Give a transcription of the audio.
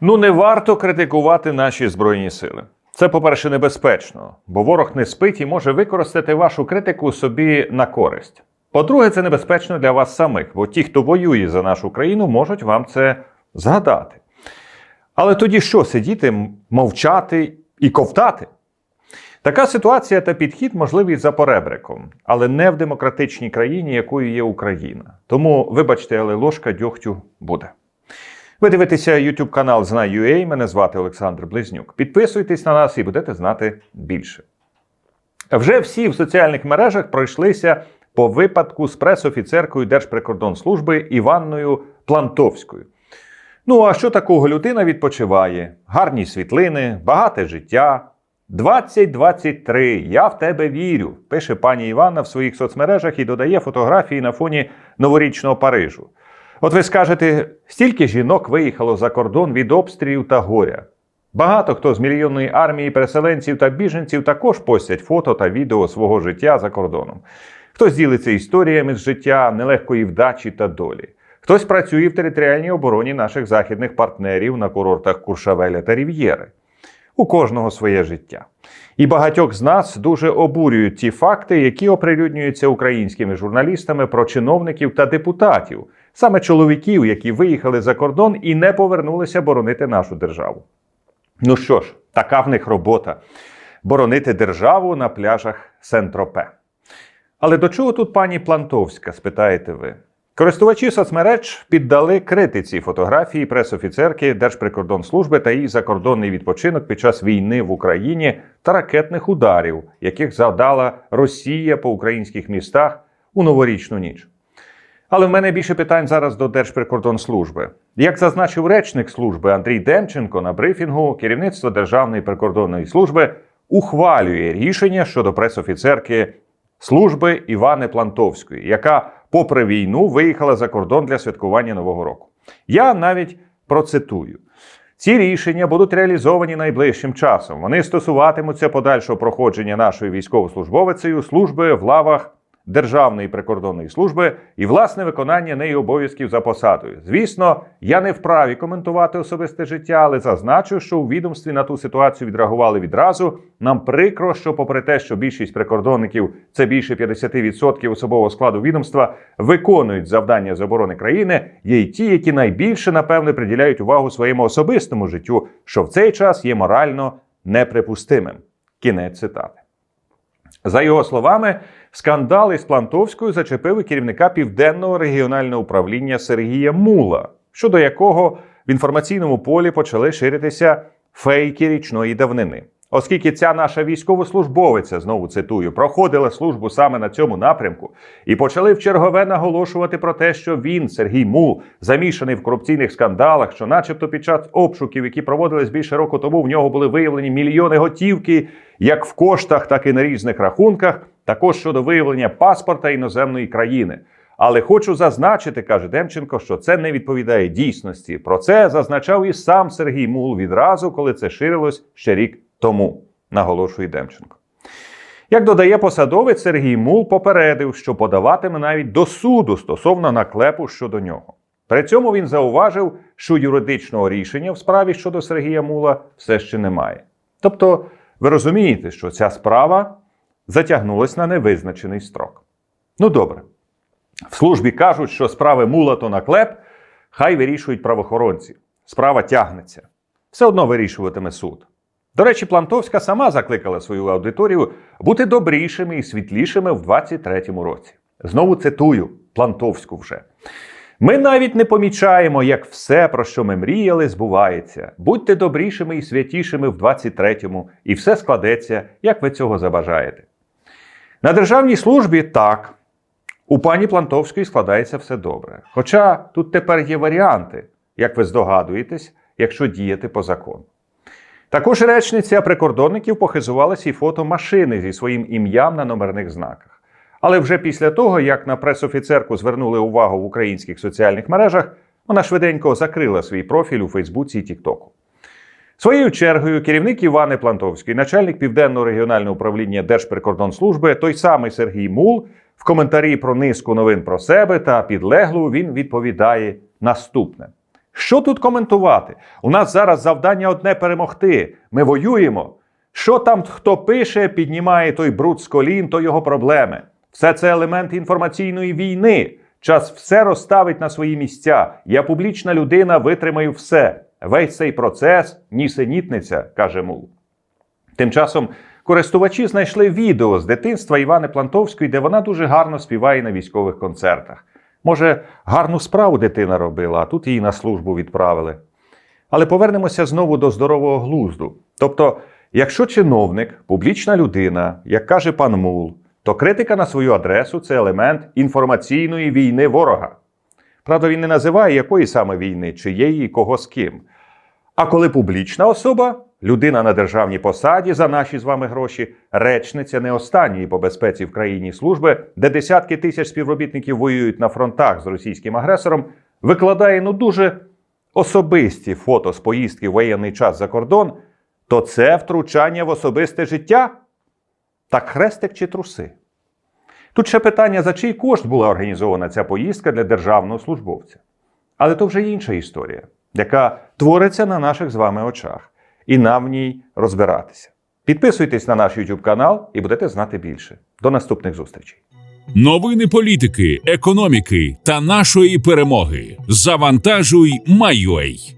Ну, не варто критикувати наші збройні сили. Це, по-перше, небезпечно, бо ворог не спить і може використати вашу критику собі на користь. По-друге, це небезпечно для вас самих, бо ті, хто воює за нашу країну, можуть вам це згадати. Але тоді що сидіти, мовчати і ковтати? Така ситуація та підхід можливий за поребриком, але не в демократичній країні, якою є Україна. Тому, вибачте, але ложка дьогтю буде. Ви дивитеся YouTube канал Знай.ua, мене звати Олександр Близнюк. Підписуйтесь на нас і будете знати більше. Вже всі в соціальних мережах пройшлися по випадку з пресофіцеркою Держприкордонслужби Іванною Плантовською. Ну а що такого людина відпочиває? Гарні світлини, багате життя. 2023. Я в тебе вірю, пише пані Іванна в своїх соцмережах і додає фотографії на фоні новорічного Парижу. От ви скажете, стільки жінок виїхало за кордон від обстрілів та горя. Багато хто з мільйонної армії переселенців та біженців також постять фото та відео свого життя за кордоном. Хтось ділиться історіями з життя, нелегкої вдачі та долі. Хтось працює в територіальній обороні наших західних партнерів на курортах Куршавеля та Рів'єри. У кожного своє життя. І багатьох з нас дуже обурюють ті факти, які оприлюднюються українськими журналістами про чиновників та депутатів, саме чоловіків, які виїхали за кордон і не повернулися боронити нашу державу. Ну що ж, така в них робота боронити державу на пляжах Сент-Тропе. Але до чого тут пані Плантовська, спитаєте ви? Користувачі соцмереж піддали критиці фотографії пресофіцерки Держприкордонслужби та її закордонний відпочинок під час війни в Україні та ракетних ударів, яких завдала Росія по українських містах у новорічну ніч. Але в мене більше питань зараз до Держприкордонслужби. Як зазначив речник служби Андрій Демченко на брифінгу, керівництво Державної прикордонної служби ухвалює рішення щодо пресофіцерки служби Івани Плантовської, яка, попри війну, виїхала за кордон для святкування Нового року. Я навіть процитую. Ці рішення будуть реалізовані найближчим часом. Вони стосуватимуться подальшого проходження нашої військовослужбовицею служби в лавах Державної прикордонної служби і власне виконання неї обов'язків за посадою. Звісно, я не вправі коментувати особисте життя, але зазначу, що у відомстві на ту ситуацію відреагували відразу. Нам прикро, що, попри те, що більшість прикордонників це більше 50% особового складу відомства, виконують завдання з оборони країни, є й ті, які найбільше напевне приділяють увагу своєму особистому життю, що в цей час є морально неприпустимим. Кінець цитати. За його словами, скандал із Плантовською зачепив керівника південного регіонального управління Сергія Мула, щодо якого в інформаційному полі почали ширитися фейки річної давнини. Оскільки ця наша військовослужбовиця, знову цитую, проходила службу саме на цьому напрямку, і почали в чергове наголошувати про те, що він, Сергій Мул, замішаний в корупційних скандалах, що, начебто, під час обшуків, які проводились більше року тому, в нього були виявлені мільйони готівки, як в коштах, так і на різних рахунках, також щодо виявлення паспорта іноземної країни. Але хочу зазначити, каже Демченко, що це не відповідає дійсності. Про це зазначав і сам Сергій Мул відразу, коли це ширилось ще рік тому, наголошує Демченко. Як додає посадовець, Сергій Мул попередив, що подаватиме навіть до суду стосовно наклепу щодо нього. При цьому він зауважив, що юридичного рішення в справі щодо Сергія Мула все ще немає. Тобто, ви розумієте, що ця справа затягнулась на невизначений строк. Ну добре. В службі кажуть, що справи мула то наклеп, хай вирішують правоохоронці. Справа тягнеться. Все одно вирішуватиме суд. До речі, Плантовська сама закликала свою аудиторію бути добрішими і світлішими в 23-му році. Знову цитую Плантовську вже. Ми навіть не помічаємо, як все, про що ми мріяли, збувається. Будьте добрішими і святішими в 23-му, і все складеться, як ви цього забажаєте. На державній службі так. У пані Плантовської складається все добре. Хоча тут тепер є варіанти, як ви здогадуєтесь, якщо діяти по закону. Також речниця прикордонників похизувалася і фото машини зі своїм ім'ям на номерних знаках. Але вже після того, як на пресофіцерку звернули увагу в українських соціальних мережах, вона швиденько закрила свій профіль у Фейсбуці і Тіктоку. Своєю чергою керівник Івани Плантовський, начальник південного регіонального управління Держприкордонслужби, той самий Сергій Мул, в коментарі про низку новин про себе та підлеглу він відповідає наступне: Що тут коментувати? У нас зараз завдання одне перемогти. Ми воюємо. Що там хто пише, піднімає той бруд з колін, то його проблеми. Все це елементи інформаційної війни. Час все розставить на свої місця. Я публічна людина, витримаю все. Весь цей процес нісенітниця, каже Мул. Тим часом користувачі знайшли відео з дитинства Івани Плантовської, де вона дуже гарно співає на військових концертах. Може, гарну справу дитина робила, а тут її на службу відправили. Але повернемося знову до здорового глузду. Тобто, якщо чиновник, публічна людина, як каже пан Мул, то критика на свою адресу це елемент інформаційної війни ворога. Правда, він не називає якої саме війни, чиєї і кого з ким. А коли публічна особа, людина на державній посаді за наші з вами гроші, речниця не останньої по безпеці в країні служби, де десятки тисяч співробітників воюють на фронтах з російським агресором, викладає ну дуже особисті фото з поїздки в воєнний час за кордон, то це втручання в особисте життя? Так хрестик чи труси? Тут ще питання, за чий кошт була організована ця поїздка для державного службовця. Але то вже інша історія, яка твориться на наших з вами очах, і нам в ній розбиратися. Підписуйтесь на наш YouTube канал і будете знати більше. До наступних зустрічей. Новини політики, економіки та нашої перемоги. Завантажуй, майой.